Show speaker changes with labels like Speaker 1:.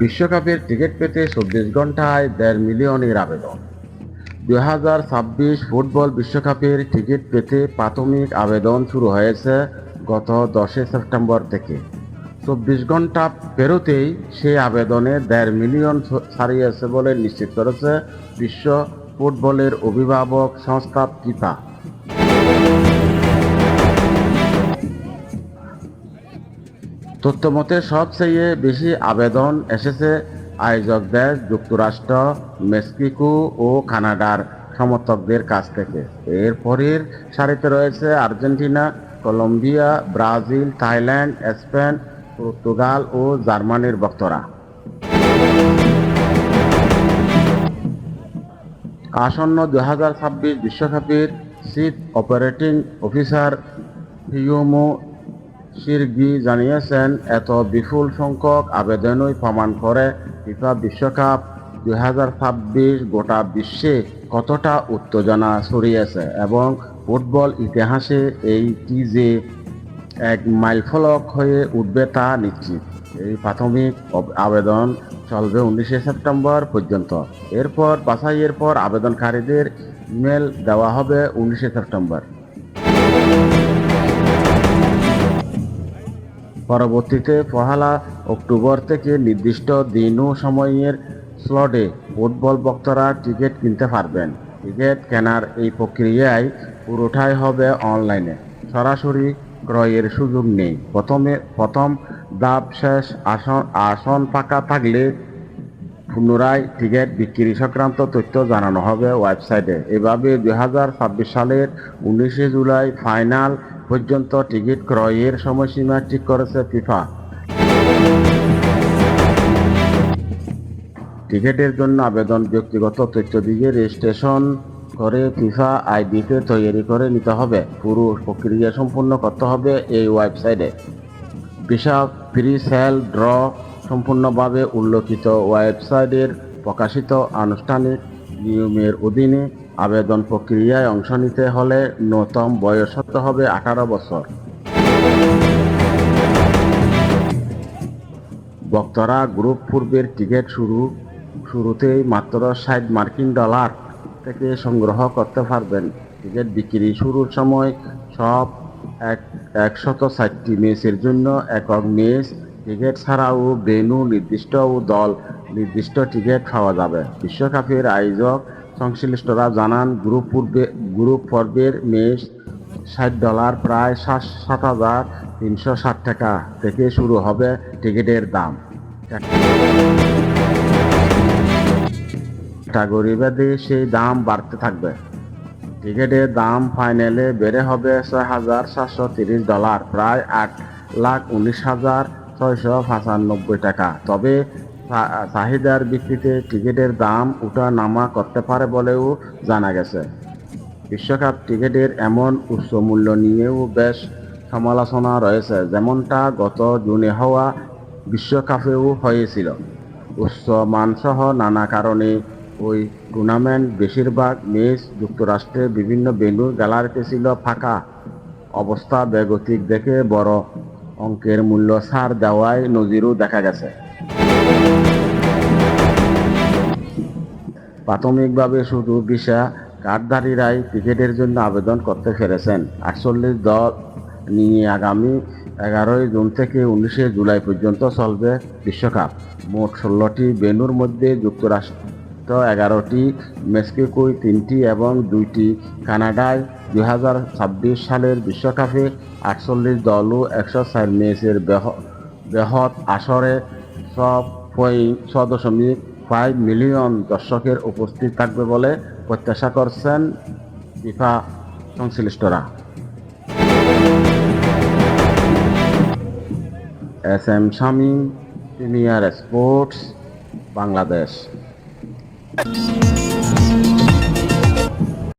Speaker 1: বিশ্বকাপের টিকিট পেতে চব্বিশ ঘন্টায় দেড় মিলিয়নের আবেদন। দুই হাজার ছাব্বিশ ফুটবল বিশ্বকাপের টিকিট পেতে প্রাথমিক আবেদন শুরু হয়েছে গত দশই সেপ্টেম্বর থেকে। চব্বিশ ঘণ্টা পেরোতেই সেই আবেদনে দেড় মিলিয়ন ছাড়িয়েছে বলে নিশ্চিত করেছে বিশ্ব ফুটবলের অভিভাবক সংস্থা ফিফা তথ্যমতে, সবচেয়ে বেশি আবেদন এসেছে আয়োজক দেশ, যুক্তরাষ্ট্র, মেক্সিকো ও কানাডার সমর্থকদের কাছ থেকে। এর পরের সারিতে রয়েছে Argentina, Colombia, Brazil, Thailand, Spain, Portugal ও জার্মানির ভক্তরা। আসন্ন দু হাজার ছাব্বিশ বিশ্বকাপের chief operating officer Heimo Schirgi জানিয়েছেন, এত বিপুল সংখ্যক আবেদনই প্রমাণ করে ফিফা বিশ্বকাপ দুই হাজার ছাব্বিশ গোটা বিশ্বে কতটা উত্তেজনা ছড়িয়েছে এবং ফুটবল ইতিহাসে এইটি যে এক মাইলফলক হয়ে উঠবে তা নিশ্চিত। এই প্রাথমিক আবেদন চলবে উনিশে সেপ্টেম্বর পর্যন্ত। এরপর, বাছাইয়ের পর আবেদনকারীদের ইমেল দেওয়া হবে উনিশে সেপ্টেম্বর। পরবর্তীতে পহেলা অক্টোবর থেকে নির্দিষ্ট দিন ও সময়ের স্লটে ফুটবল ভক্তরা টিকিট কিনতে পারবেন। টিকিট কেনার এই প্রক্রিয়ায় পুরোটাই হবে অনলাইনে। সরাসরি ক্রয়ের সুযোগ নেই। প্রথমে প্রথম ধাপ শেষ আসন আসন ফাঁকা থাকলে পুনরায় টিকিট বিক্রি সংক্রান্ত তথ্য জানানো হবে ওয়েবসাইটে। এভাবে দুই হাজার ছাব্বিশ সালের উনিশে জুলাই ফাইনাল পর্যন্ত টিকিট ক্রয়ের সময়সীমা ঠিক করেছে ফিফা। টিকিটের জন্য আবেদন ব্যক্তিগত তথ্য দিয়ে রেজিস্ট্রেশন করে ফিফা আইডিতে তৈরি করে নিতে হবে। পুরো প্রক্রিয়া সম্পূর্ণ করতে হবে এই ওয়েবসাইটে। বিশাল ফ্রি সেল ড্র সম্পূর্ণভাবে উল্লেখিত ওয়েবসাইটের প্রকাশিত আনুষ্ঠানিক নিয়মের অধীনে আবেদন প্রক্রিয়ায় অংশ নিতে হলে ন্যূনতম বয়স হতে হবে আঠারো বছর। ভক্তরা গ্রুপ পূর্বের টিকিট শুরু, শুরুতেই মাত্র ষাট মার্কিন ডলার থেকে সংগ্রহ করতে পারবেন। টিকিট বিক্রি শুরুর সময় সব এক, একশত ষাটটি ম্যাচের জন্য একক ম্যাচ টিকিট ছাড়াও বেনু নির্দিষ্ট ও দল নির্দিষ্ট টিকিট পাওয়া যাবে। বিশ্বকাপের আয়োজক সংশ্লিষ্টরা জানান, গ্রুপ পূর্বে, গ্রুপ পর্বের ম্যাচ ষাট ডলার, প্রায় সাত সাত হাজার তিনশো ষাট টাকা থেকে শুরু হবে টিকিটের দাম। ক্যাটাগরি সেই দাম বাড়তে থাকবে। টিকিটের দাম ফাইনালে বেড়ে হবে ছয় হাজার সাতশো তিরিশ ডলার, প্রায় আট লাখ উনিশ হাজার ছয়শো পঁচানব্বই টাকা। তবে চাহিদার ভিত্তিতে টিকিটের দাম উঠা নামা করতে পারে বলেও জানা গেছে। বিশ্বকাপ টিকিটের এমন উচ্চ মূল্য নিয়েও বেশ সমালোচনা রয়েছে, যেমনটা গত জুনে হওয়া বিশ্বকাপেও হয়েছিল। উচ্চ মানসহ নানা কারণে ওই টুর্নামেন্ট বেশিরভাগ ম্যাচ যুক্তরাষ্ট্রের বিভিন্ন বেনু গ্যালারিতে ছিল ফাঁকা। অবস্থা বেগতিক দেখে বড় অঙ্কের মূল্য ছাড় দেওয়ায় নজিরও দেখা গেছে। প্রাথমিকভাবে শুধু ভিসা কার্ডধারীরাই টিকিটের জন্য আবেদন করতে পেরেছেন আটচল্লিশ দল নিয়ে আগামী এগারোই জুন থেকে উনিশে জুলাই পর্যন্ত চলবে বিশ্বকাপ। মোট ষোলোটি বেনুর মধ্যে যুক্তরাষ্ট্র এগারোটি মেক্সিকোয় তিনটি এবং দুইটি, কানাডায় দুই হাজার ছাব্বিশ সালের বিশ্বকাপে আটচল্লিশ দল ও একশো চার ম্যাচের বেহ- বৃহৎ আসরে সব পয়েন্ট ছ দশমিক ফাইভ মিলিয়ন দর্শকের উপস্থিত থাকবে বলে প্রত্যাশা করছেন ফিফা সংশ্লিষ্টরা। S M Shamim premier sports, Bangladesh.